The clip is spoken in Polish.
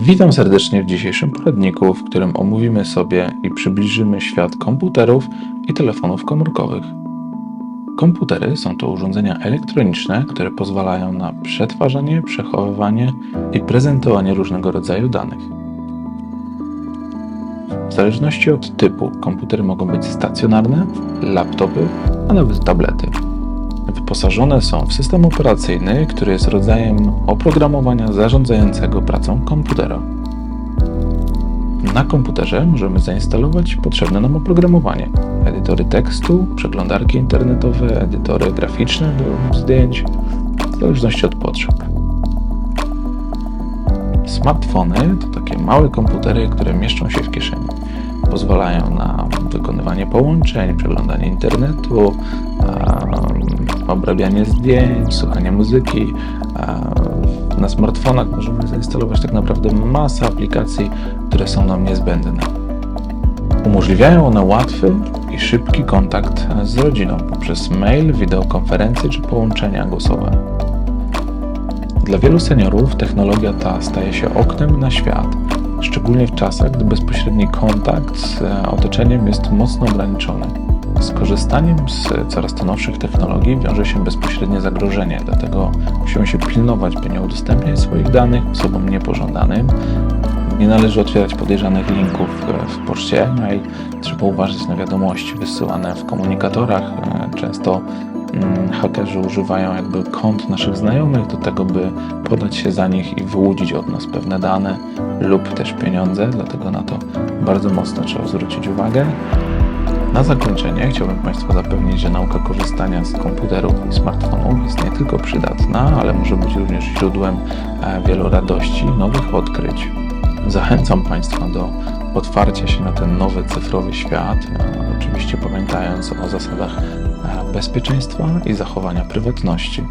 Witam serdecznie w dzisiejszym poradniku, w którym omówimy sobie i przybliżymy świat komputerów i telefonów komórkowych. Komputery są to urządzenia elektroniczne, które pozwalają na przetwarzanie, przechowywanie i prezentowanie różnego rodzaju danych. W zależności od typu, komputery mogą być stacjonarne, laptopy, a nawet tablety. Wyposażone są w system operacyjny, który jest rodzajem oprogramowania zarządzającego pracą komputera. Na komputerze możemy zainstalować potrzebne nam oprogramowanie: edytory tekstu, przeglądarki internetowe, edytory graficzne do zdjęć, w zależności od potrzeb. Smartfony to takie małe komputery, które mieszczą się w kieszeni. Pozwalają na wykonywanie połączeń, przeglądanie internetu, obrabianie zdjęć, słuchanie muzyki. Na smartfonach możemy zainstalować tak naprawdę masę aplikacji, które są nam niezbędne. Umożliwiają one łatwy i szybki kontakt z rodziną poprzez mail, wideokonferencje czy połączenia głosowe. Dla wielu seniorów technologia ta staje się oknem na świat, szczególnie w czasach, gdy bezpośredni kontakt z otoczeniem jest mocno ograniczony. Z korzystaniem z coraz to nowszych technologii wiąże się bezpośrednie zagrożenie, dlatego musimy się pilnować, by nie udostępniać swoich danych osobom niepożądanym. Nie należy otwierać podejrzanych linków e, w poczcie e-mail. Trzeba uważać na wiadomości wysyłane w komunikatorach. E, Często mm, hakerzy używają jakby kont naszych znajomych do tego, by podać się za nich i wyłudzić od nas pewne dane lub też pieniądze, dlatego na to bardzo mocno trzeba zwrócić uwagę. Na zakończenie chciałbym Państwa zapewnić, że nauka korzystania z komputerów i smartfonów jest nie tylko przydatna, ale może być również źródłem e, wielu radości nowych odkryć. Zachęcam Państwa do otwarcia się na ten nowy cyfrowy świat, e, oczywiście pamiętając o zasadach e, bezpieczeństwa i zachowania prywatności.